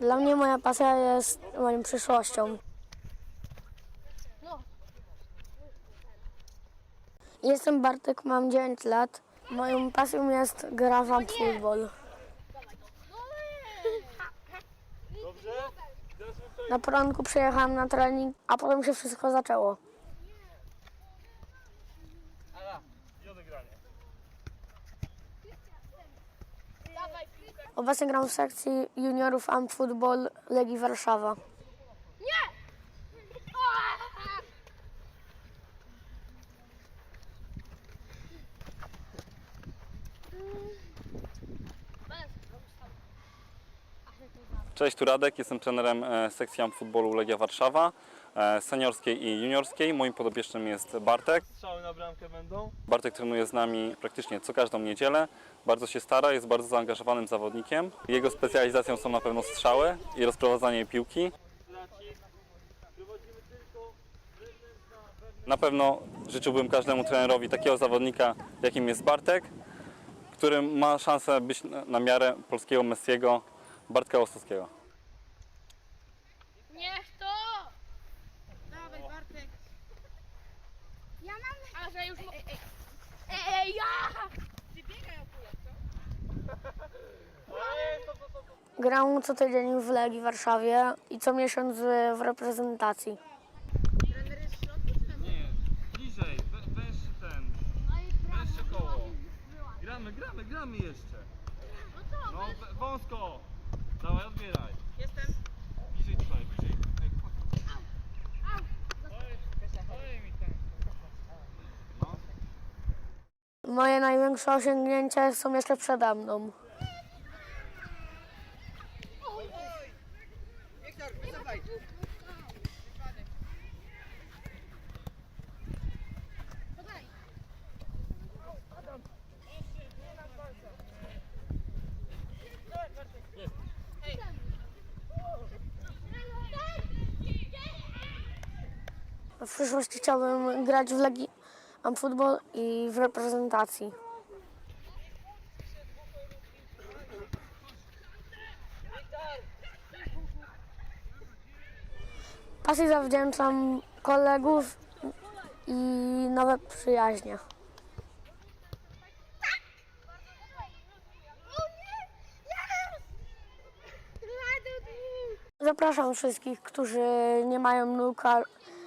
Dla mnie moja pasja jest moją przyszłością. Jestem Bartek, mam 9 lat. Moją pasją jest gra w futbol. Na poranku przyjechałem na trening, a potem się wszystko zaczęło. Obecnie gram w sekcji juniorów Am Football Legii Warszawa. Cześć, tu Radek, jestem trenerem e, sekcji futbolu Legia Warszawa, e, seniorskiej i juniorskiej. Moim podobiecznym jest Bartek. Strzały na bramkę będą. Bartek trenuje z nami praktycznie co każdą niedzielę. Bardzo się stara, jest bardzo zaangażowanym zawodnikiem. Jego specjalizacją są na pewno strzały i rozprowadzanie piłki. Na pewno życzyłbym każdemu trenerowi takiego zawodnika, jakim jest Bartek, który ma szansę być na- na miarę polskiego Messiego, Bartka Łosowskiego. Niech to! Dawaj Bartek. Ja mam... A, że już... Ej, ej, ej, ej ja! Ty biegaj akurat, co? Gram co tydzień w Legii Warszawie i co miesiąc w reprezentacji. W. Gramy, gramy, gramy jeszcze. No to, No, wąsko. Dawaj, odbieraj. Jestem. Bliżej tutaj, bliżej. Ej, chodź. No. Moje największe osiągnięcia są jeszcze przede mną. Wiktor, wycofaj. W przyszłości chciałbym grać w Legii Am i w reprezentacji. Pasji zawdzięczam kolegów i nowe przyjaźnie. Zapraszam wszystkich, którzy nie mają nóg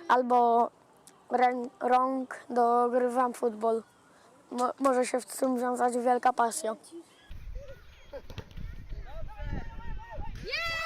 albo rę- rąk dogrywam futbol. Może się w tym wiązać wielka pasja. Yeah!